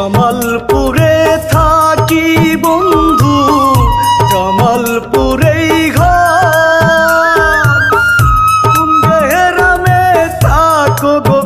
জমলপুরে থাকি বন্ধু জমলপুরে ঘর। রামে থাকো গো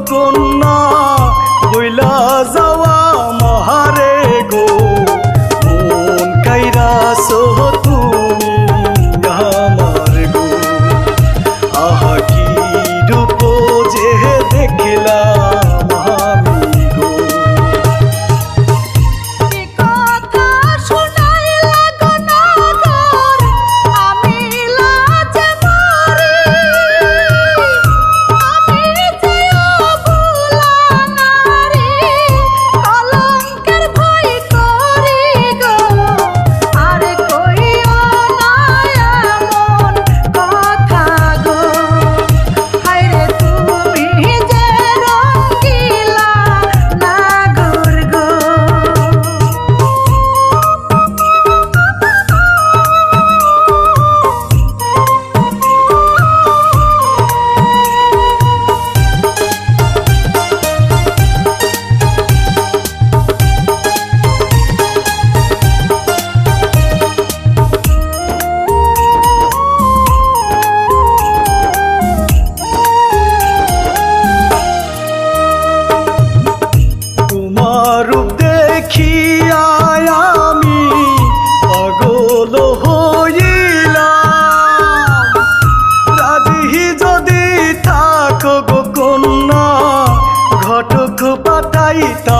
Margarita.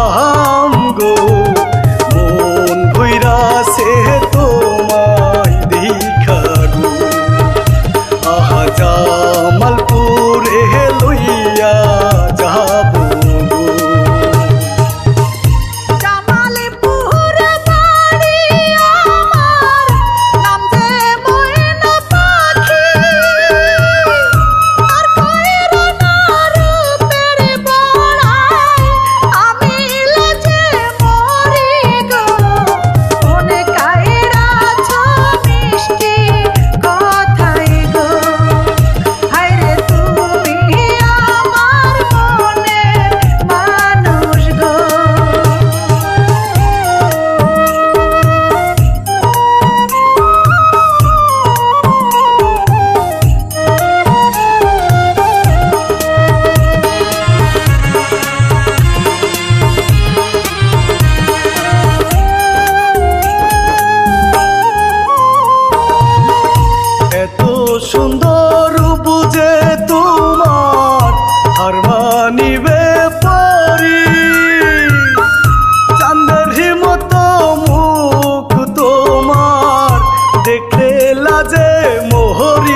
বাজে মোহরি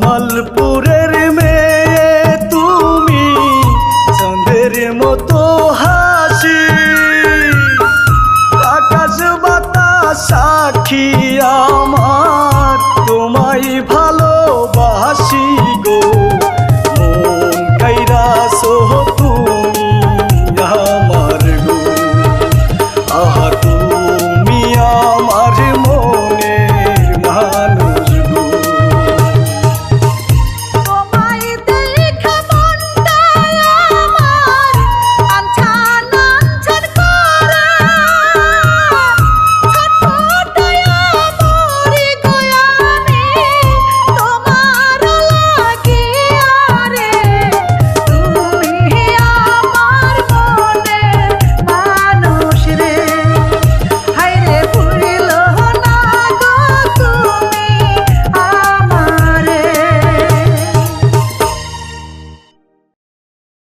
জামালপুরের মেয়ে তুমি চাঁদের মতো হাসি। আকাশ বাতাস সাক্ষী আমার তোমায় ভাই